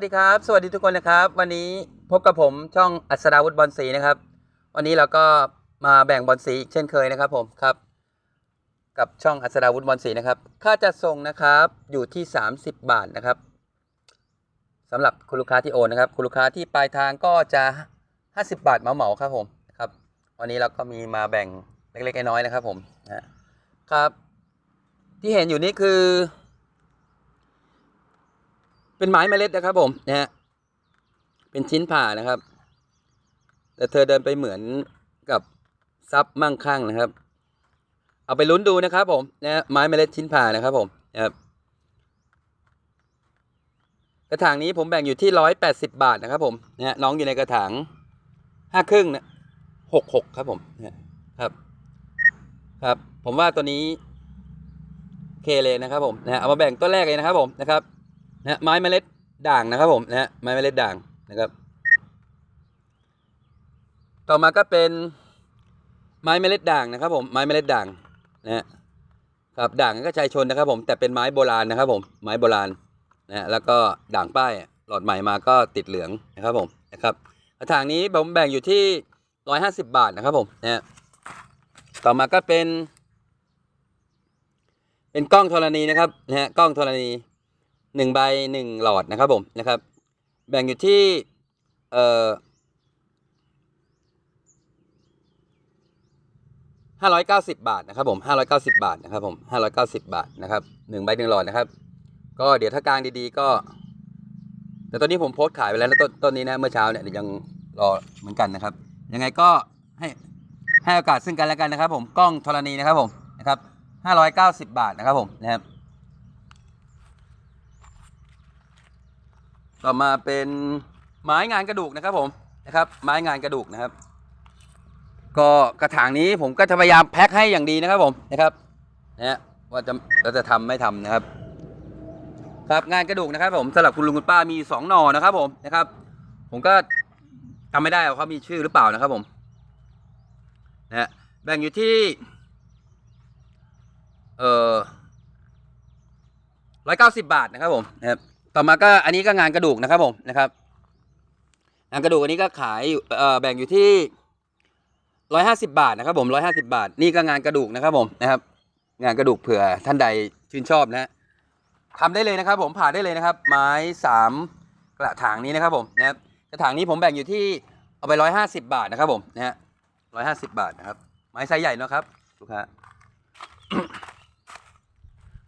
สวัสดีครับ สวัสดีทุกคนนะครับ วันนี้พบกับผมช่องอัศดาวุฒิบอลสีนะครับ วันนี้เราก็มาแบ่งบอลสีอีกเช่นเคยนะครับผมครับ กับช่องอัศดาวุฒิบอลสีนะครับ ค่าจัดส่งนะครับอยู่ที่ 30 บาทนะครับสำหรับคุณลูกค้าที่โอนนะครับ คุณลูกค้าที่ปลายทางก็จะ 50 บาทเหมาๆครับผมครับ วันนี้เราก็มีมาแบ่งเล็กๆน้อยๆนะครับผมนะครับ ที่เห็นอยู่นี่คือ เป็นไม้เมล็ดนะครับผมนะฮะเป็นชิ้นผ่านะครับ แต่เธอเดินไปเหมือนกับซับมั่งคั่งนะครับ เอาไปลุ้นดูนะครับผมนะฮะไม้เมล็ดชิ้นผ่านะครับผมนะครับกระถางนี้ผมแบ่งอยู่ที่ร้อยแปดสิบาทนะครับผมนะฮะน้องอยู่ในกระถางห้าครึ่งนะหกหกครับผมนะครับ ครับ ผมว่าตัวนี้โอเคเลยนะครับผมนะฮะเอามาแบ่งต้นแรกเลยนะครับผมนะครับ นะไม้เมล็ดด่างนะครับผมนะฮะไม้เมล็ดด่างนะครับ ต่อมาก็เป็นไม้เมล็ดด่างนะครับผมไม้เมล็ดด่างนะฮะครับด่างก็ชายชนนะครับ ผมแต่เป็นไม้โบราณนะครับ ผมไม้โบราณนะฮะแล้วก็ด่างป้ายหลอดใหม่มาก็ติดเหลืองนะครับผมนะครับกระถางนี้ผมแบ่งอยู่ที่ร้อยห้าสิบบาทนะครับผมนะฮะต่อมาก็เป็น เป็นกล้องธรณีนะครับนะฮะกล้องธรณี หนึ่งใบหนึ่งหลอดนะครับผมนะครับ แบ่งอยู่ที่เอ่อห้าร้อยเก้าสิบบาทนะครับผมห้าร้อยเก้าสิบาทนะครับผมห้าร้อยเก้าสิบาทนะครับหนึ่งใบหนึ่งหลอดนะครับ ก็เดี๋ยวถ้ากลางดีๆก็ แต่ตอนนี้ผมโพสต์ขายไปแล้วนะต้นต้นนี้นะเมื่อเช้าเนี่ยยังรอเหมือนกันนะครับ ยังไงก็ให้ให้โอกาสซึ่งกันและกันนะครับ ผมกล้องธรณีนะครับผมนะครับห้าร้อยเก้าสิบบาทนะครับผมนะครับ ต่อมาเป็นไม้งานกระดูกนะครับผมนะครับ ไม้งานกระดูกนะครับ ก็กระถางนี้ผมก็จะพยายามแพ็คให้อย่างดีนะครับผมนะครับนะฮะว่าจะเราจะทำไม่ทำนะครับ ครับงานกระดูกนะครับ ผมสำหรับคุณลุงคุณป้ามีสองหน่อนะครับ ผมนะครับ ผมก็จำไม่ได้ว่าเขามีชื่อหรือเปล่านะครับ ผมนะฮะแบ่งอยู่ที่ เอ่อร้อยเก้าสิบบาทนะครับผมนะครับ ต่อมาก็อันนี้ก็งานกระดูกนะครับผมนะครับ งานกระดูกอันนี้ก็ขายเอ่อแบ่งอยู่ที่ร้อยห้าสิบาทนะครับผมร้อยห้าสิบาท นี่ก็งานกระดูกนะครับผมนะครับ งานกระดูกเผื่อท่านใดชื่นชอบนะฮะทำได้เลยนะครับ ผมผ่าได้เลยนะครับ ไม้สามกระถางนี้นะครับผมนะครับกระถางนี้ผมแบ่งอยู่ที่เอาไปร้อยห้าสิบาทนะครับผมนะฮะร้อยห้าสิบาทนะครับ ไม้ไซส์ใหญ่เนอะครับลูกค้า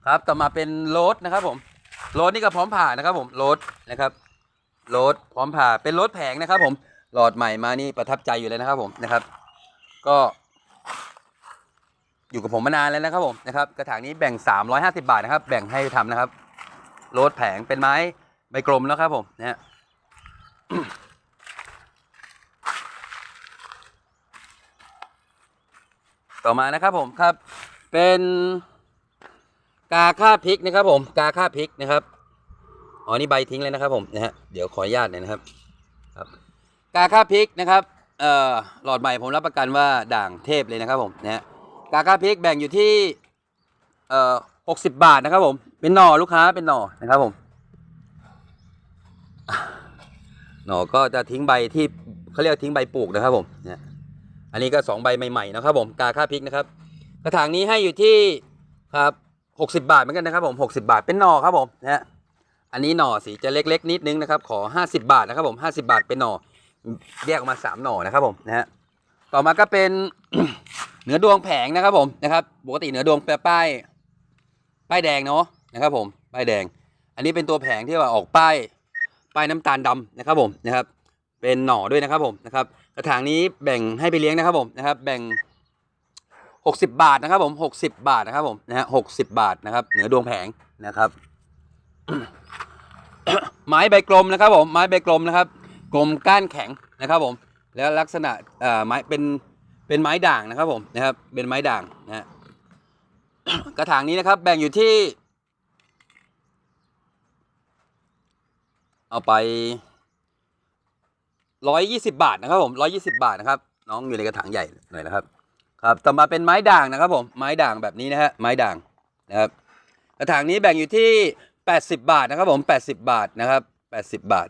ครับต่อมาเป็นโรสนะครับผม รถนี่ก็พร้อมผ่านะครับผมรถนะครับรถพร้อมผ่าเป็นรถแผงนะครับ ผมหลอดใหม่มานี่ประทับใจอยู่เลยนะครับผมนะครับ ก็ อยู่กับผมมานานแล้วนะครับผมนะครับกระถางนี้แบ่ง 350 บาทนะครับ แบ่งให้ทำนะครับรถแผงเป็นไม้ใบกลมแล้วครับผมนะฮะต่อมานะครับผมครับเป็น กาค่าพริกนะครับ ผม กาค่าพริกนะครับอ๋อนี่ใบทิ้งเลยนะครับ ผมนะฮะเดี๋ยวขออนุญาตหน่อยนะครับครับ กาค่าพริกนะครับเอ่อหลอดใหม่ผมรับประกันว่าด่างเทพเลยนะครับ ผมนะฮะกาค่าพริกแบ่งอยู่ที่เอ่อหกสิบบาทนะครับ ผม เป็นหน่อลูกค้าเป็นหน่อนะครับผมหน่อก็จะทิ้งใบที่เขาเรียกทิ้งใบปลูกนะครับ ผมเนี่ยอันนี้ก็สองใบใหม่ๆนะครับ ผมกาค่าพริกนะครับ กระถางนี้ให้อยู่ที่ครับ หกสิบาทเหมือนกันนะครับผมหกสิบาทเป็นหน่อครับผมนะฮะอันนี้หน่อสีจะเล็กๆนิดนึงนะครับ ขอห้าสิบาทนะครับผมห้าสิบาทเป็นหน่อแยกออกมาสามหน่อนะครับผมนะฮะต่อมาก็เป็นเหนือดวงแผงนะครับผมนะครับปกติเหนือดวงแปป้ายป้ายแดงเนาะนะครับผมป้ายแดง อันนี้เป็นตัวแผงที่ว่าออกป้ายป้ายน้ำตาลดำนะครับผมนะครับ เป็นหน่อด้วยนะครับผมนะครับกระถางนี้แบ่งให้ไปเลี้ยงนะครับผมนะครับ แบ่ง หกสิบาทนะครับ ผมหกสิบาทนะครับผมนะฮะหกสิบาทนะครับ เหนือดวงแผงนะครับ ไม้ใบกลมนะครับ ผมไม้ใบกลมนะครับ กลมก้านแข็งนะครับ ผม แล้วลักษณะเอ่อไม้เป็นเป็นไม้ด่างนะครับ ผมนะครับ เป็นไม้ด่างนะฮะกระถางนี้นะครับ แบ่งอยู่ที่ เอาไปร้อยยี่สิบาทนะครับ ผมร้อยี่สิบาทนะครับ น้องอยู่ในกระถางใหญ่หน่อยนะครับ ครับต่อมาเป็นไม้ด่างนะครับผมไม้ด่างแบบนี้นะฮะไม้ด่างนะครับกระถางนี้แบ่งอยู่ที่ 80 บาทนะครับผม 80 บาทนะครับแปดสิบบาท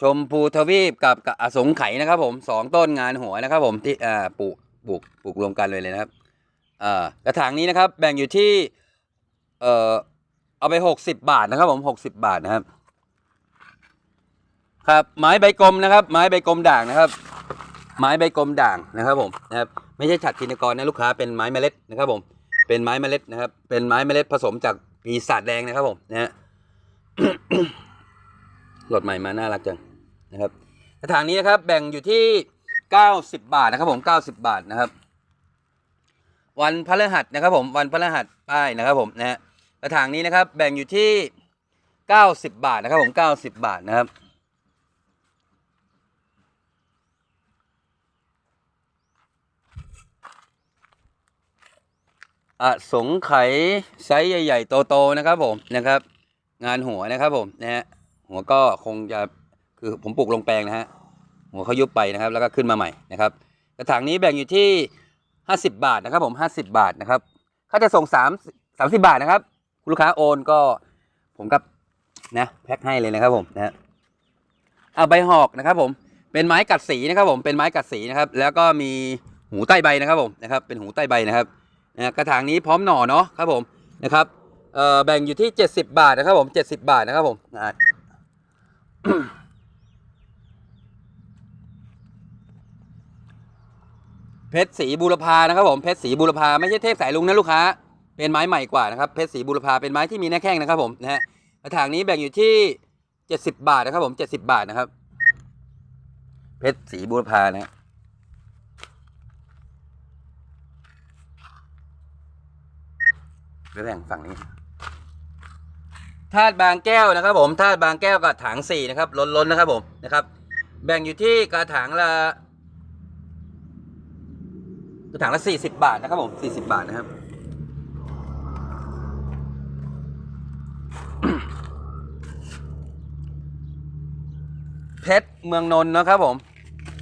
ชมพูทวีปกับอสงไขยนะครับผมสองต้นงานหัวนะครับผมที่อ่าปลูกปลูกปลูกรวมกันเลยเลยนะครับอ่ากระถางนี้นะครับแบ่งอยู่ที่เอ่อเอาไปหกสิบบาทนะครับผมหกสิบบาทนะครับ ครับไม้ใบกลมนะครับ ไม้ใบกลมด่างนะครับ ไม้ใบกลมด่างนะครับผมนะครับไม่ใช่ฉัดทินกรนะลูกค้าเป็นไม้เมล็ดนะครับผมเป็นไม้เมล็ดนะครับเป็นไม้เมล็ดผสมจากปีศาจแดงนะครับผมนะฮะรถใหม่มาน่ารักจังนะครับกระถางนี้นะครับแบ่งอยู่ที่เก้าสิบบาทนะครับผมเก้าสิบบาทนะครับ วันพฤหัสนะครับผมวันพฤหัสป้ายนะครับผมนะฮะกระถางนี้นะครับแบ่งอยู่ที่เก้าสิบบาทนะครับผมเก้าสิบบาทนะครับ อสงไขไซส์ใหญ่ ๆ โตๆนะครับผมนะครับ งานหัวนะครับผมนะฮะหัวก็คงจะคือผมปลูกลงแปลงนะฮะหัวเขายุบไปนะครับ แล้วก็ขึ้นมาใหม่นะครับกระถางนี้แบ่งอยู่ที่ห้าสิบาทนะครับผมห้าสิบาทนะครับถ้าจะส่งสามสามสิบาทนะครับคุณลูกค้าโอนก็ผมกับนะแพ็คให้เลยนะครับผมนะฮะเอาใบหอกนะครับ ผมเป็นไม้กัดสีนะครับ ผมเป็นไม้กัดสีนะครับ แล้วก็มีหูใต้ใบนะครับผมนะครับ เป็นหูใต้ใบนะครับ กระถางนี้พร้อมหน่อเนาะครับผมนะครับเอ่อแบ่งอยู่ที่ 70 บาทนะครับผม 70 บาทนะครับผมอ่าเพชรสีบูรพานะครับผมเพชรสีบูรพาไม่ใช่เทพสายลุงนะลูกค้า เป็นไม้ใหม่กว่านะครับเพชรสีบูรพาเป็นไม้ที่มีหน้าแข้งนะครับผมนะฮะกระถางนี้แบ่งอยู่ที่ 70 บาทนะครับผม 70 บาทนะครับ เพชรสีบูรพานะ ฮะไปแบ่งฝั่งนี้ธาตุบางแก้วนะครับ ผมธาตุบางแก้วกับถังสี่นะครับล้นๆนะครับผมนะครับ แบ่งอยู่ที่กระถางละกระถางละสี่สิบบาทนะครับผมสี่สิบบาทนะครับเพชรเมืองนนท์นะครับผม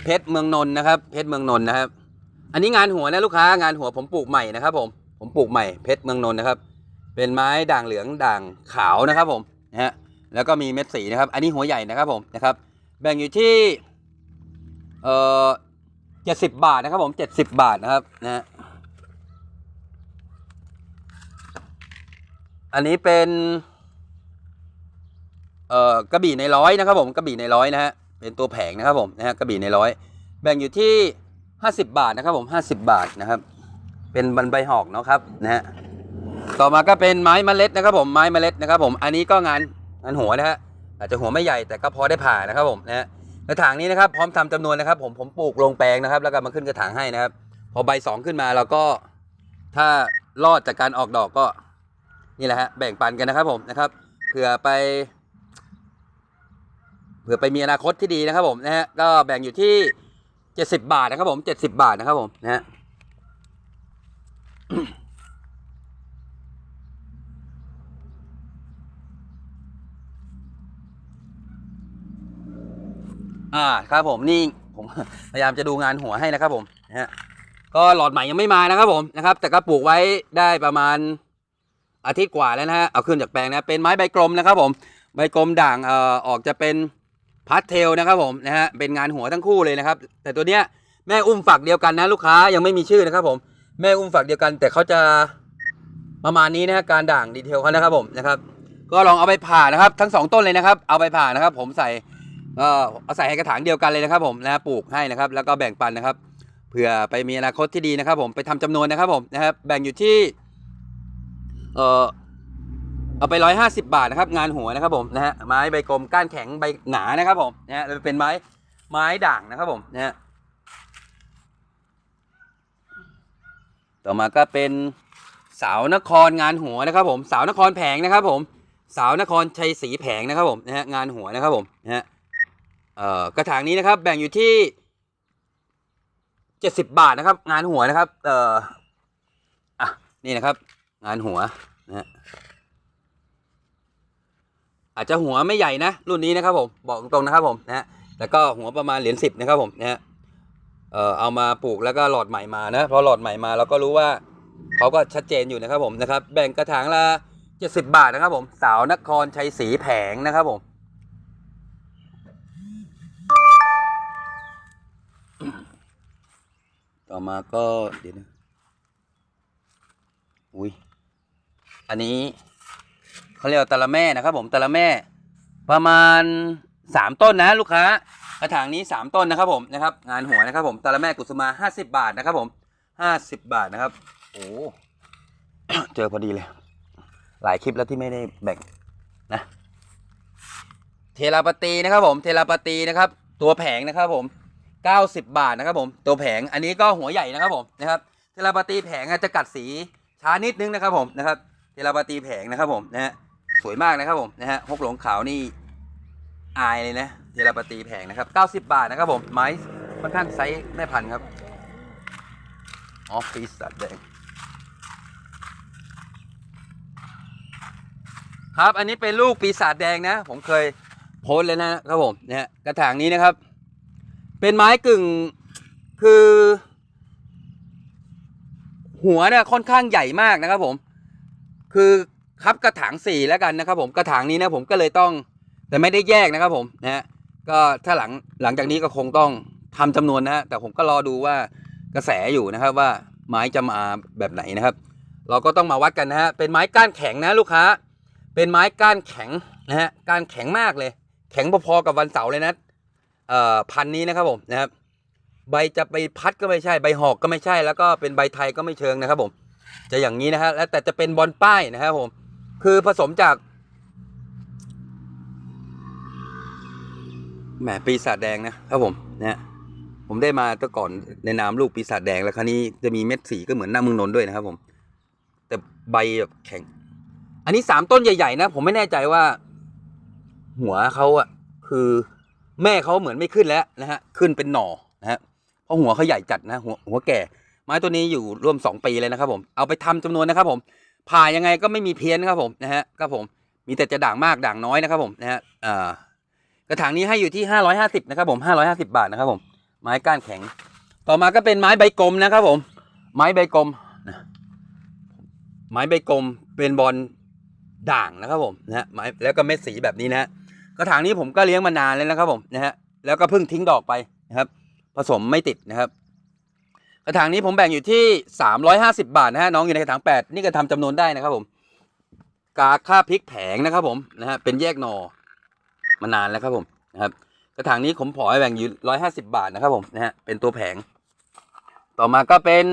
เพชรเมืองนนท์นะครับ เพชรเมืองนนท์นะครับ อันนี้งานหัวนะลูกค้างานหัวผมปลูกใหม่นะครับผม ผมปลูกใหม่เพชรเมืองนนท์นะครับ เป็นไม้ด่างเหลืองด่างขาวนะครับผมนะฮะแล้วก็มีเม็ดสีนะครับ อันนี้หัวใหญ่นะครับผมนะครับ แบ่งอยู่ที่เอ่อเจ็ดสิบบาทนะครับผมเจ็ดสิบบาทนะครับนะฮะอันนี้เป็นเอ่อกระบี่ในร้อยนะครับผมกระบี่ในร้อยนะฮะเป็นตัวแผงนะครับผมนะฮะกระบี่ในร้อยแบ่งอยู่ที่ห้าสิบบาทนะครับผมห้าสิบบาทนะครับ เป็นบันใบหอกเนาะครับนะฮะต่อมาก็เป็นไม้เมล็ดนะครับผมไม้เมล็ดนะครับผมอันนี้ก็งานงานหัวนะฮะอาจจะหัวไม่ใหญ่แต่ก็พอได้ผ่านะครับผมนะฮะกระถางนี้นะครับพร้อมทำจำนวนนะครับ ผมผมปลูกลงแปลงนะครับ แล้วก็มาขึ้นกระถางให้นะครับ พอใบสองขึ้นมาเราก็ถ้ารอดจากการออกดอกก็นี่แหละฮะแบ่งปันกันนะครับผมนะครับเผื่อไปเผื่อไปมีอนาคตที่ดีนะครับผมนะฮะก็แบ่งอยู่ที่เจ็ดสิบาทนะครับผมเจ็ดสิบาทนะครับผมนะฮะ อ่าครับผมนี่ผมพยายามจะดูงานหัวให้นะครับผมนะฮะก็หลอดใหม่ยังไม่มานะครับผมนะครับ แต่ก็ปลูกไว้ได้ประมาณอาทิตย์กว่าแล้วนะฮะเอาขึ้นจากแปลงนะเป็นไม้ใบกลมนะครับผมใบกลมด่างเอ่อออกจะเป็นพาสเทลนะครับผมนะฮะเป็นงานหัวทั้งคู่เลยนะครับ แต่ตัวเนี้ยแม่อุ้มฝักเดียวกันนะลูกค้ายังไม่มีชื่อนะครับผม แม่อุ้มฝักเดียวกัน แต่เขาจะประมาณนี้นะฮะการด่างดีเทลเขานะครับผมนะครับ ก็ลองเอาไปผ่านะครับ ทั้งสองต้นเลยนะครับ เอาไปผ่านะครับ ผมใส่ก็เอาใส่ให้กระถางเดียวกันเลยนะครับ ผมนะปลูกให้นะครับ แล้วก็แบ่งปันนะครับเผื่อไปมีอนาคตที่ดีนะครับ ผมไปทำจำนวนนะครับ ผมนะครับ แบ่งอยู่ที่ เออเอาไปร้อยห้าสิบาทนะครับ งานหัวนะครับผมนะฮะไม้ใบกลมก้านแข็งใบหนานะครับผมนะฮะเป็นไม้ไม้ด่างนะครับผมนะฮะ ต่อมาก็เป็นสาวนครงานหัวนะครับผมสาวนครแผงนะครับผมสาวนครชัยศรีแผงนะครับผมนะฮะงานหัวนะครับผมนะฮะเอ่อกระถางนี้นะครับแบ่งอยู่ที่เจ็ดสิบบาทนะครับ งานหัวนะครับเอ่ออะนี่นะครับ งานหัวนะฮะอาจจะหัวไม่ใหญ่นะรุ่นนี้นะครับผมบอกตรงๆนะครับผมนะฮะแล้วก็หัวประมาณเหรียญสิบนะครับผมนะฮะ เอ่อเอามาปลูกแล้วก็หลอดใหม่มานะพอหลอดใหม่มาเราก็รู้ว่าเขาก็ชัดเจนอยู่นะครับผมนะครับ แบ่งกระถางละเจ็ดสิบบาทนะครับผม สาวนครชัยศรีแผงนะครับผมต่อมาก็เดี๋ยวนะอุ้ยอันนี้เขาเรียกตะละแม่นะครับผมตะละแม่ ประมาณสามต้นนะลูกค้า กระถางนี้สามต้นนะครับผมนะครับงานหัวนะครับผมตะละแม่กุสุมาห้าสิบาทนะครับผมห้าสิบบาทนะครับโอ้เจอพอดีเลย หลายคลิปแล้วที่ไม่ได้แบ่งนะเทราปตีนะครับผมเทราปตีนะครับ ตัวแผงนะครับผม90 บาทนะครับผมตัวแผงอันนี้ก็หัวใหญ่นะครับผมนะครับเทราปตีแผงจะกัดสีช้านิดนึงนะครับผมนะครับเทราปตีแผงนะครับผมนะฮะสวยมากนะครับผมนะฮะฮกหลงขาวนี่ อายเลยนะเทราปตีแผงนะครับ 90 บาทนะครับผมไม้ค่อนข้างไซส์แม่พันธุ์ครับอ๋อปีศาจแดงครับ อันนี้เป็นลูกปีศาจแดงนะ ผมเคยโพสเลยนะครับผมเนี่ยกระถางนี้นะครับ เป็นไม้กึ่งคือ หัวเนี่ยค่อนข้างใหญ่มากนะครับผม คือครับกระถางสี่แล้วกันนะครับผมกระถางนี้นะผมก็เลยต้อง แต่ไม่ได้แยกนะครับผมนะฮะก็ถ้าหลังหลังจากนี้ก็คงต้องทำจำนวนนะฮะแต่ผมก็รอดูว่ากระแสอยู่นะครับว่าไม้จะมาแบบไหนนะครับ เราก็ต้องมาวัดกันนะฮะเป็นไม้ก้านแข็งนะลูกค้า เป็นไม้ก้านแข็งนะฮะก้านแข็งมากเลย แข็งพอๆกับวันเสาร์เลยนะเอ่อพันนี้นะครับผมนะครับใบจะไปพัดก็ไม่ใช่ใบหอกก็ไม่ใช่ แล้วก็เป็นใบไทยก็ไม่เชิงนะครับผม จะอย่างนี้นะฮะแล้วแต่จะเป็นบอลป้ายนะครับผม คือผสมจาก แหมปีศาจแดงนะครับผมนะฮะผมได้มาแต่ก่อนในนามลูกปีศาจแดงแล้วคราวนี้จะมีเม็ดสีก็เหมือนหน้ามืองนนด้วยนะครับผม แต่ใบแบบแข็ง อันนี้สามต้นใหญ่ๆนะ ผมไม่แน่ใจว่า หัวเขาอะคือแม่เขาเหมือนไม่ขึ้นแล้วนะฮะขึ้นเป็นหน่อนะฮะเพราะหัวเขาใหญ่จัดนะหัวหัวแก่ไม้ตัวนี้อยู่ร่วมสองปีเลยนะครับผมเอาไปทำจำนวนนะครับผมผ่ายังไงก็ไม่มีเพี้ยนนะครับผมนะฮะครับผมมีแต่จะด่างมากด่างน้อยนะครับผมนะฮะอ่า กระถางนี้ให้อยู่ที่ห้าร้อยห้าสิบนะครับผมห้าร้อยห้าสิบาทนะครับผม ไม้ก้านแข็ง ต่อมาก็เป็นไม้ใบกลมนะครับผม ไม้ใบกลมนะไม้ใบกลมเป็นบอลด่างนะครับผมนะฮะไม้แล้วก็เม็ดสีแบบนี้นะฮะกระถางนี้ผมก็เลี้ยงมานานแล้วนะครับผมนะฮะแล้วก็เพิ่งทิ้งดอกไปนะครับ ผสมไม่ติดนะครับ กระถางนี้ผมแบ่งอยู่ที่ 350 บาทนะฮะน้องอยู่ในกระถาง 8 นี่ก็ทำจำนวนได้นะครับผม กาค่าพริกแผงนะครับผมนะฮะเป็นแยกหนอ มานานแล้วครับผมนะครับกระถางนี้ผมขอให้แบ่งอยู่150บาทนะครับผมนะฮะเป็นตัวแผง ต่อมาก็เป็น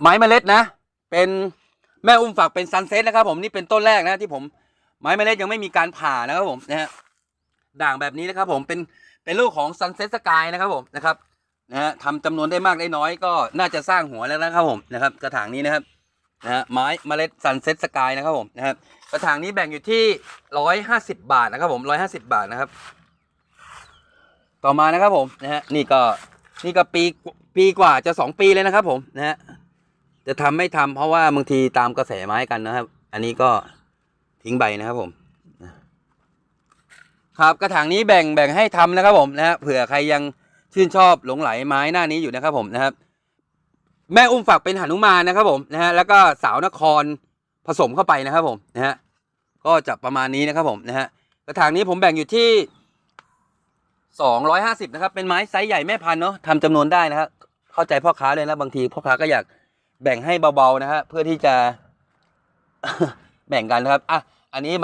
ไม้เมล็ดนะ เป็นแม่อุ้มฝักเป็นซันเซ็ตนะครับผมนี่เป็นต้นแรกนะที่ผมไม้เมล็ดยังไม่มีการผ่านะครับผมนะฮะด่างแบบนี้นะครับผมเป็นเป็นลูกของซันเซ็ตสกายนะครับผมนะครับนะฮะทำจำนวนได้มากได้น้อยก็น่าจะสร้างหัวแล้วนะครับผมนะครับ กระถางนี้นะครับ นะฮะไม้เมล็ดซันเซ็ตสกายนะครับผมนะครับกระถางนี้แบ่งอยู่ที่ร้อยห้าสิบบาทนะครับผมร้อยห้าสิบาทนะครับ ต่อมานะครับผมนะฮะนี่ก็นี่ก็ปีปีกว่าจะสองปีเลยนะครับผมนะฮะจะทำไม่ทำเพราะว่าบางทีตามกระแสไม้กันนะครับ อันนี้ก็ทิ้งใบนะครับผมครับกระถางนี้แบ่งแบ่งให้ทำนะครับผมนะฮะเผื่อใครยังชื่นชอบหลงไหลไม้หน้านี้อยู่นะครับผมนะครับ แม่อุ้มฝักเป็นหนุมานนะครับผมนะฮะแล้วก็สาวนครผสมเข้าไปนะครับผมนะฮะก็จะประมาณนี้นะครับผมนะฮะกระถางนี้ผมแบ่งอยู่ที่สองร้อยห้าสิบนะครับเป็นไม้ไซส์ใหญ่แม่พันธุ์เนาะทำจำนวนได้นะครับเข้าใจพ่อค้าเลยนะบางทีพ่อค้าก็อยากแบ่งให้เบาๆนะฮะเพื่อที่จะแบ่งกันนะครับอะอันนี้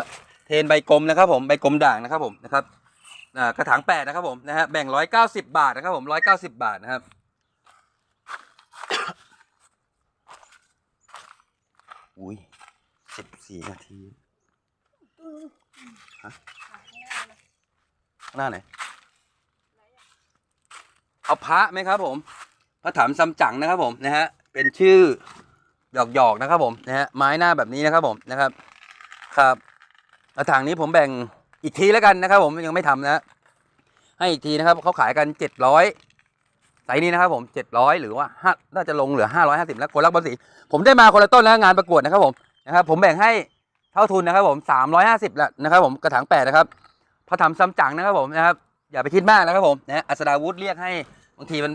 เทนใบกลมนะครับผมใบกลมด่างนะครับผมนะครับกระถางแปดนะครับผมนะฮะแบ่งร้อยเก้าสิบาทนะครับผมร้อยเก้าสิบาทนะครับ อุ้ยสิบสี่นาทีฮะหน้าไหนเอาพระไหมครับผม พระถามซัมจั๋งนะครับผมนะฮะเป็นชื่อหยอกๆนะครับผมนะฮะไม้หน้าแบบนี้นะครับผมนะครับครับกระถางนี้ผมแบ่งอีกทีแล้วกันนะครับ ผมยังไม่ทำนะ ให้อีกทีนะครับเขาขายกันเจ็ดร้อย ส์นี้นะครับผมเจ็ดร้อยหรือว่าห้าน่าจะลงเหลือห้าร้อยห้าสิบแล้วคนรักบอลสีผมได้มาคนละต้นแล้วงานประกวดนะครับผมนะครับผมแบ่งให้เท่าทุนนะครับผมสามร้อยห้าสิบแล้วนะครับผมกระถางแปดนะครับพอทำซ้ำจังนะครับผมนะครับอย่าไปคิดมากนะครับผมนะอัศดาวุฒิเรียกให้บางทีมัน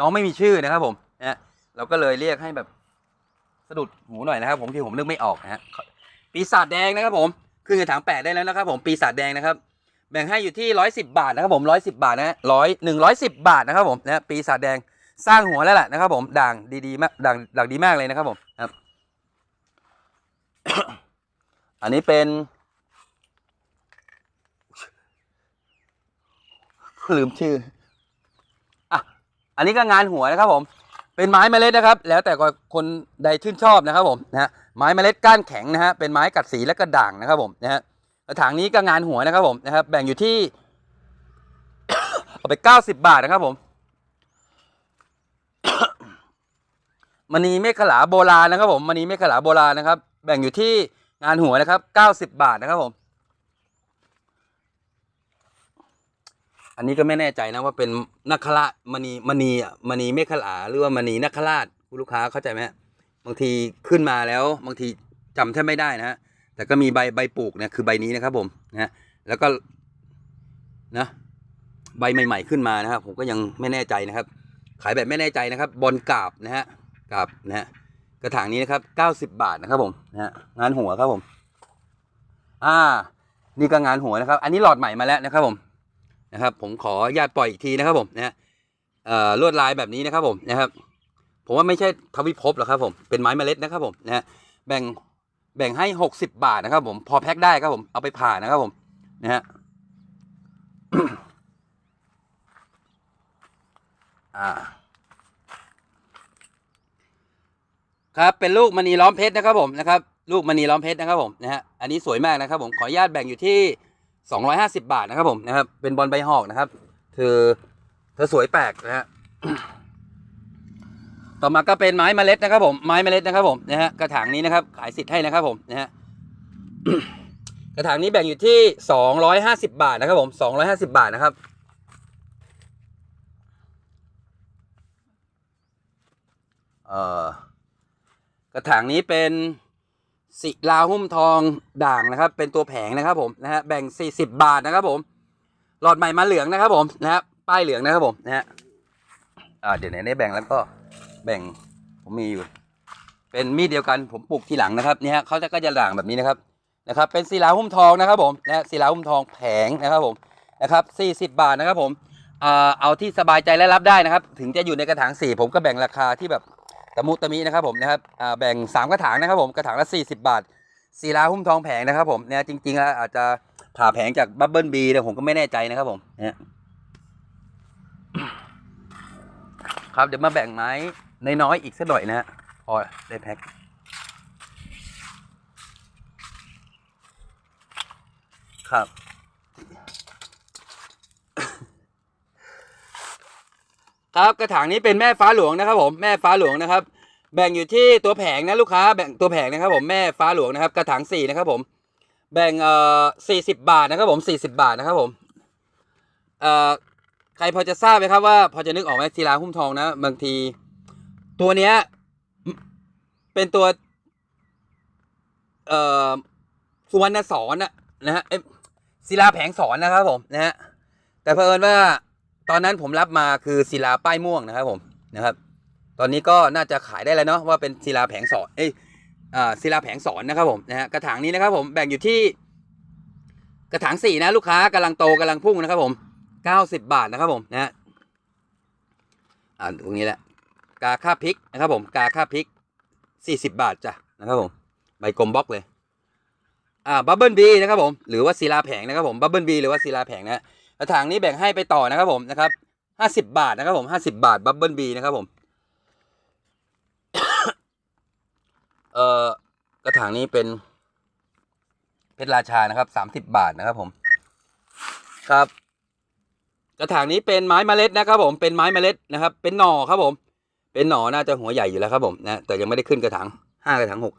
น้องไม่มีชื่อนะครับผมนะเราก็เลยเรียกให้แบบสะดุดหูหน่อยนะครับ ผมที่ผมนึกไม่ออกนะฮะปีปีศาจแดงนะครับผมขึ้นกระถางแปดได้แล้วนะครับผมปีศาจแดงนะครับ แบ่งให้อยู่ที่ร้อยสิบาทนะครับผมร้อยสิบาทนะร้อยหนึ่งร้อยสิบบาทนะครับผมนะปีศาจแดงสร้างหัวแล้วแหละนะครับผมด่างดีๆมากด่างด่างดีมากเลยนะครับผมครับ อันนี้เป็น ลืมชื่ออะอันนี้ก็งานหัวนะครับผม เป็นไม้เมล็ดนะครับ แล้วแต่คนใดชื่นชอบนะครับผมนะฮะไม้เมล็ดก้านแข็งนะฮะเป็นไม้กัดสีและก็ด่างนะครับผมนะฮะ ถางนี้ก็งานหัวนะครับผมนะครับ แบ่งอยู่ที่เอาไปเก้าสิบบาทนะครับผมมณีเมฆขลาโบราณนะครับผมมณีเมฆขลาโบราณนะครับ แบ่งอยู่ที่งานหัวนะครับเก้าสิบบาทนะครับผม อันนี้ก็ไม่แน่ใจนะว่าเป็นนักขราชมณีมณีอะมณีเมฆขลาหรือว่ามณีนักขราชคุณลูกค้าเข้าใจไหมบางทีขึ้นมาแล้ว บางทีจำแทบไม่ได้นะฮะ แต่ก็มีใบใบปลูกเนี่ยคือใบนี้นะครับผมนะแล้วก็นะใบใหม่ ๆขึ้นมานะครับ ผมก็ยังไม่แน่ใจนะครับ ขายแบบไม่แน่ใจนะครับ บอลกาบนะฮะกาบนะฮะกระถางนี้นะครับเก้าสิบบาทนะครับผมนะฮะงานหัวครับผม อ่า นี่ก็งานหัวนะครับ อันนี้หลอดใหม่มาแล้วนะครับผมนะครับ ผมขออนุญาตปล่อยอีกทีนะครับผมนะฮะเอ่อลวดลายแบบนี้นะครับผมนะครับ ผมว่าไม่ใช่ทวิภพหรอกครับผมเป็นไม้เมล็ดนะครับผมนะฮะแบ่ง แบ่งให้หกสิบบาทนะครับ ผม พอแพ็คได้ครับผม เอาไปผ่านะครับผมนะฮะครับ เป็นลูกมณีล้อมเพชรนะครับผมนะครับ ลูกมณีล้อมเพชรนะครับผมนะฮะ อันนี้สวยมากนะครับ ผม ขออนุญาตแบ่งอยู่ที่ 250 บาทนะครับผมนะครับ เป็นบอลใบหอกนะครับ เธอ เธอสวยแปลกนะฮะ ต่อมาก็เป็นไม้เมล็ดนะครับผมไม้เมล็ดนะครับผมนะฮะกระถางนี้นะครับขายสิทธิ์ให้นะครับผมนะฮะกระถางนี้แบ่งอยู่ที่ 250 บาทนะครับผม 250 บาทนะครับ เอ่อกระถางนี้เป็นศิลาหุ้มทองด่างนะครับ เป็นตัวแผงนะครับผมนะฮะแบ่ง 40 บาทนะครับผม หลอดใหม่มาเหลืองนะครับผมนะฮะป้ายเหลืองนะครับผมนะฮะอ่าเดี๋ยวไหนได้แบ่งแล้วก็ แบ่งผมมีอยู่ เป็นมีดเดียวกันผมปลูกทีหลังนะครับเนี่ยเขาจะก็จะด่างแบบนี้นะครับนะครับ เป็นศิลาหุ้มทองนะครับผมนะศิลาหุ้มทองแผงนะครับผมนะครับ40บาทนะครับผมอ่าเอาที่สบายใจและรับได้นะครับ ถึงจะอยู่ในกระถางสี่ผมก็แบ่งราคาที่แบบตะมุตะมินะครับผมนะครับแบ่ง 3 กระถางนะครับผมกระถางละ 40 บาทศิลาหุ้มทองแผงนะครับผมเนี่ยจริงๆอาจจะผ่าแผงจากบับเบิลบีแต่ผมก็ไม่แน่ใจนะครับผมเนี่ยครับเดี๋ยวมาแบ่งไม้ น้อยๆอีกสักหน่อยนะฮะพอได้แพ็คครับ ครับกระถางนี้เป็นแม่ฟ้าหลวงนะครับผมแม่ฟ้าหลวงนะครับ แบ่งอยู่ที่ตัวแผงนะลูกค้าแบ่งตัวแผงนะครับผมแม่ฟ้าหลวงนะครับ กระถางสี่นะครับผมแบ่งเอ่อสี่สิบบาทนะครับผมสี่สิบาทนะครับผมเอ่อใครพอจะทราบไหมครับว่า พอจะนึกออกไหมศิลาหุ้มทองนะ บางที ตัวเนี้ยเป็นตัว เอ่อสุวรรณสอนนะนะฮะเอ้ยศิลาแผงสอนนะครับผมนะฮะแต่เผอิญว่าตอนนั้นผมรับมาคือศิลาป้ายม่วงนะครับผมนะครับ ตอนนี้ก็น่าจะขายได้แล้วเนาะว่าเป็นศิลาแผงสอนเอ้ยอ่าศิลาแผงสอนนะครับผมนะฮะกระถางนี้นะครับผมแบ่งอยู่ที่ กระถางสี่นะลูกค้ากำลังโตกำลังพุ่งนะครับผมเก้าสิบบาทนะครับผมนะฮะอ่าตรงนี้แหละ กาค่าพริกนะครับผมกาค่าพริกสี่สิบบาทจ้ะนะครับผมใบกลมบล็อกเลยอ่าบับเบิลบีนะครับผมหรือว่าศิลาแผงนะครับผมบับเบิลบีหรือว่าศิลาแผงนะกระถางนี้แบ่งให้ไปต่อนะครับผมนะครับห้าสิบบาทนะครับผมห้าสิบาทบับเบิลบีนะครับผม เอ่อกระถางนี้เป็น เพชรราชานะครับสามสิบบาทนะครับผม ครับ กระถางนี้เป็นไม้เมล็ดนะครับผมเป็นไม้เมล็ดนะครับ เป็นหน่อครับผม เป็นหนอน่าจะหัวใหญ่อยู่แล้วครับผมนะแต่ยังไม่ได้ขึ้นกระถางห้ากระถางหก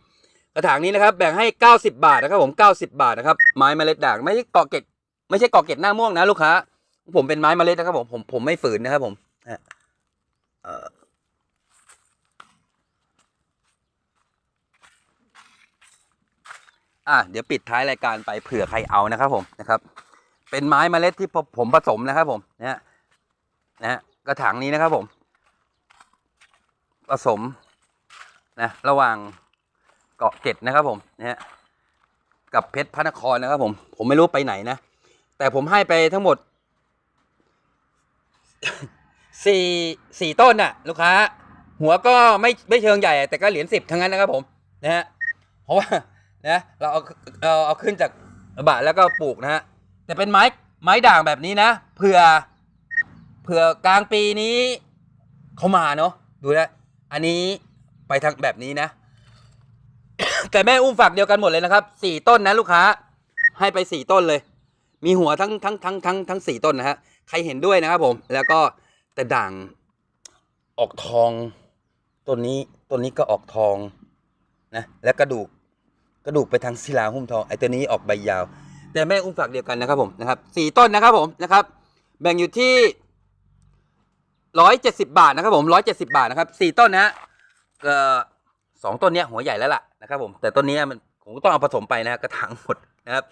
กระถางนี้นะครับแบ่งให้เก้าสิบาทนะครับผมเก้าสิบาทนะครับไม้เมล็ดด่างไม่ใช่กาะเกร็ดไม่ใช่กาะเกร็ดหน้าม่วงนะลูกค้า ผมเป็นไม้เมล็ดนะครับผมผมผมไม่ฝืนนะครับผมฮะเอ่ออะเดี๋ยวปิดท้ายรายการไปเผื่อใครเอานะครับผมนะครับ เป็นไม้เมล็ดที่ผมผสมนะครับผมนะฮะนะฮะกระถางนี้นะครับผม ผสมนะระหว่างเกาะเกร็ดนะครับผมนะฮะกับเพชรพระนครนะครับ ผมผมไม่รู้ไปไหนนะ แต่ผมให้ไปทั้งหมดสี่สี่ต้นน่ะ ลูกค้า หัวก็ไม่ไม่เชิงใหญ่ แต่ก็เหรียญสิบทั้งนั้นนะครับผมนะฮะเพราะว่านะเราเอาเอาเอาขึ้นจากบะแล้วก็ปลูกนะฮะแต่เป็นไม้ไม้ด่างแบบนี้นะเผื่อเผื่อกลางปีนี้เขามาเนาะดูนะ อันนี้ไปทางแบบนี้นะ แต่แม่อุ้มฝักเดียวกันหมดเลยนะครับสี่ต้นนะลูกค้า ให้ไปสี่ต้นเลย มีหัวทั้งทั้งทั้งทั้งทั้งสี่ต้นนะฮะใครเห็นด้วยนะครับผม แล้วก็แต่ด่างออกทองต้นนี้ต้นนี้ก็ออกทองนะแล้วกระดูกกระดูกไปทางศิลาหุ้มทองไอ้ตัวนี้ออกใบยาว แต่แม่อุ้มฝักเดียวกันนะครับผมนะครับสี่ต้นนะครับผมนะครับ แบ่งอยู่ที่ ร้อยเจ็ดสิบาทนะครับผมร้อยเจ็ดสิบาทนะครับสี่ต้นนะฮะเอ่อสองต้นเนี้ยหัวใหญ่แล้วล่ะนะครับผมแต่ต้นนี้มันผมก็ต้องเอาผสมไปนะฮะกระถางหมดนะครับ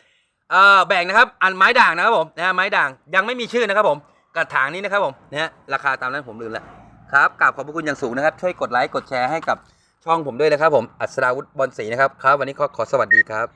เอ่อแบ่งนะครับอันไม้ด่างนะครับผมนะฮะไม้ด่างยังไม่มีชื่อนะครับผมกระถางนี้นะครับผมนะฮะราคาตามนั้นผมลืมล้วครับกราบขอบพระคุณอย่างสูงนะครับ ช่วยกดไลค์กดแชร์ให้กับช่องผมด้วยนะครับผมอัศราวุฒิบอลศรีนะครับครับ วันนี้ก็ขอสวัสดีครับ